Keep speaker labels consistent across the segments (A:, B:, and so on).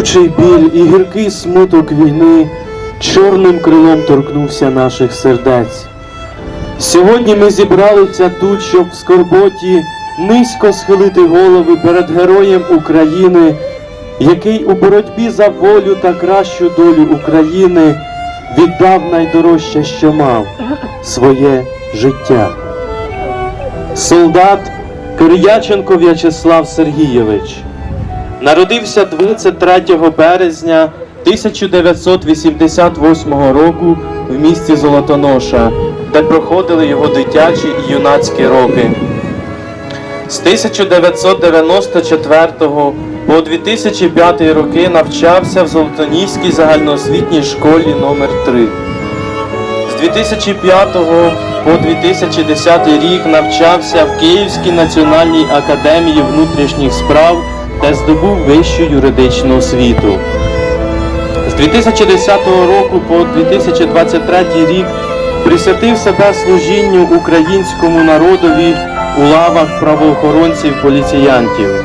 A: Пекучий біль і гіркий смуток війни чорним крилом торкнувся наших сердець. Сьогодні ми зібралися тут, щоб в скорботі низько схилити голови перед героєм України, який у боротьбі за волю та кращу долю України віддав найдорожче, що мав своє життя. Солдат Киряченко В'ячеслав Сергійович народився 23 березня 1988 року в місті Золотоноша, де проходили його дитячі і юнацькі роки. З 1994 по 2005 роки навчався в Золотоніській загальноосвітній школі номер 3 з 2005 по 2010 рік навчався в Київській національній академії внутрішніх справ, де здобув вищу юридичну освіту. З 2010 року по 2023 рік присвятив себе служінню українському народові у лавах правоохоронців-поліціянтів.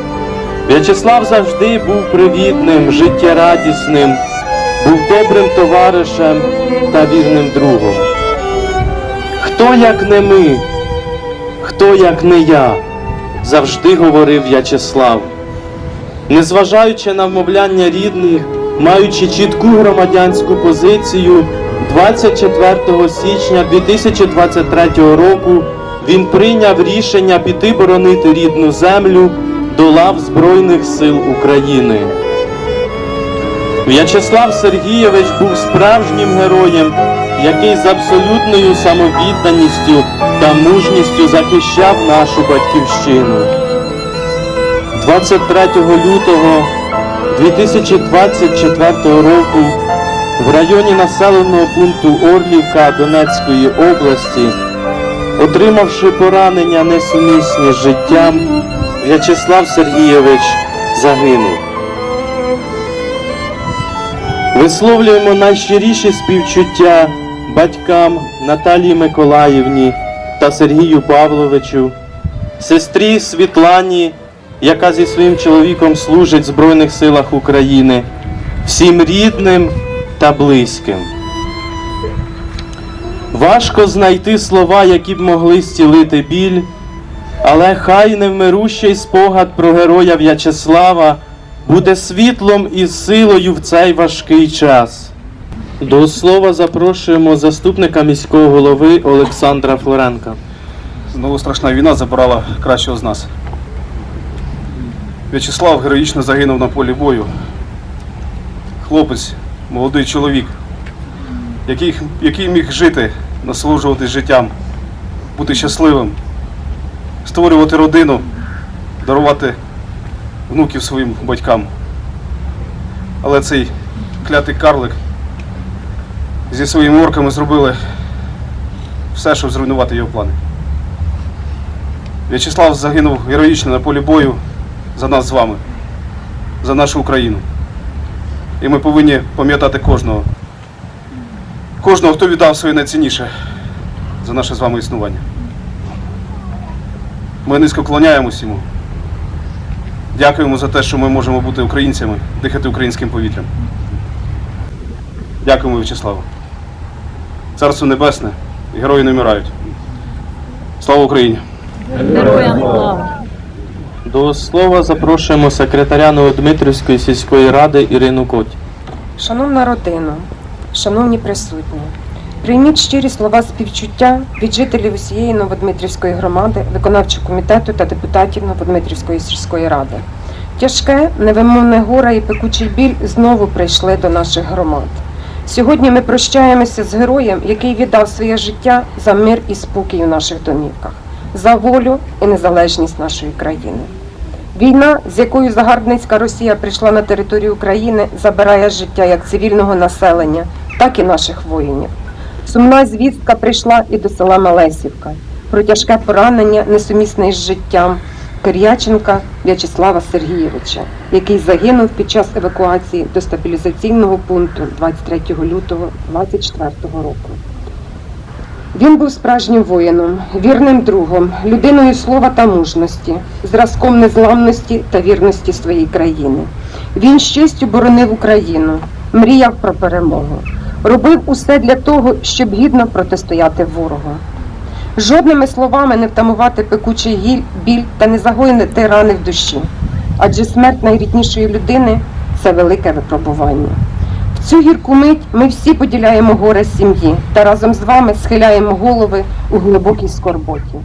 A: В'ячеслав завжди був привітним, життєрадісним, був добрим товаришем та вірним другом. Хто як не ми, хто як не я, завжди говорив В'ячеслав. Незважаючи на вмовляння рідних, маючи чітку громадянську позицію, 24 січня 2023 року він прийняв рішення піти боронити рідну землю до лав Збройних сил України. В'ячеслав Сергійович був справжнім героєм, який з абсолютною самовідданістю та мужністю захищав нашу батьківщину. 23 лютого 2024 року в районі населеного пункту Орлівка Донецької області, отримавши поранення несумісні з життям, В'ячеслав Сергійович загинув. Висловлюємо найщиріші співчуття батькам Наталії Миколаївні та Сергію Павловичу, сестрі Світлані, яка зі своїм чоловіком служить в Збройних силах України, всім рідним та близьким. Важко знайти слова, які б могли зцілити біль, але хай невмирущий спогад про героя В'ячеслава буде світлом і силою в цей важкий час. До слова запрошуємо заступника міського голови Олександра Флоренка.
B: Знову страшна війна забрала кращого з нас. В'ячеслав героїчно загинув на полі бою. Хлопець, молодий чоловік, який, який міг жити, насолоджуватись життям, бути щасливим, створювати родину, дарувати внуків своїм батькам. Але цей клятий карлик зі своїми орками зробили все, щоб зруйнувати його плани. В'ячеслав загинув героїчно на полі бою за нас з вами, за нашу Україну. І ми повинні пам'ятати кожного. Кожного, хто віддав своє найцінніше за наше з вами існування. Ми низько вклоняємось йому. Дякуємо за те, що ми можемо бути українцями, дихати українським повітрям. Дякуємо, В'ячеславу. Царство Небесне, герої не вмирають. Слава Україні!
C: Героям слава!
A: До слова запрошуємо секретаря Новодмитрівської сільської ради Ірину Коть.
D: Шановна родина, шановні присутні, прийміть щирі слова співчуття від жителів усієї Новодмитрівської громади, виконавчого комітету та депутатів Новодмитрівської сільської ради. Тяжке, невимовне горе і пекучий біль знову прийшли до наших громад. Сьогодні ми прощаємося з героєм, який віддав своє життя за мир і спокій у наших домівках, за волю і незалежність нашої країни. Війна, з якою загарбницька Росія прийшла на територію України, забирає життя як цивільного населення, так і наших воїнів. Сумна звістка прийшла і до села Малесівка про тяжке поранення, несумісне із життям Киряченка В'ячеслава Сергійовича, який загинув під час евакуації до стабілізаційного пункту 23 лютого 2024 року. Він був справжнім воїном, вірним другом, людиною слова та мужності, зразком незламності та вірності своїй країни. Він з честю боронив Україну, мріяв про перемогу, робив усе для того, щоб гідно протистояти ворогу. Жодними словами не втамувати пекучий гіль, біль та не загоїти рани в душі. Адже смерть найріднішої людини це велике випробування. Цю гірку мить ми всі поділяємо горе сім'ї та разом з вами схиляємо голови у глибокій скорботі.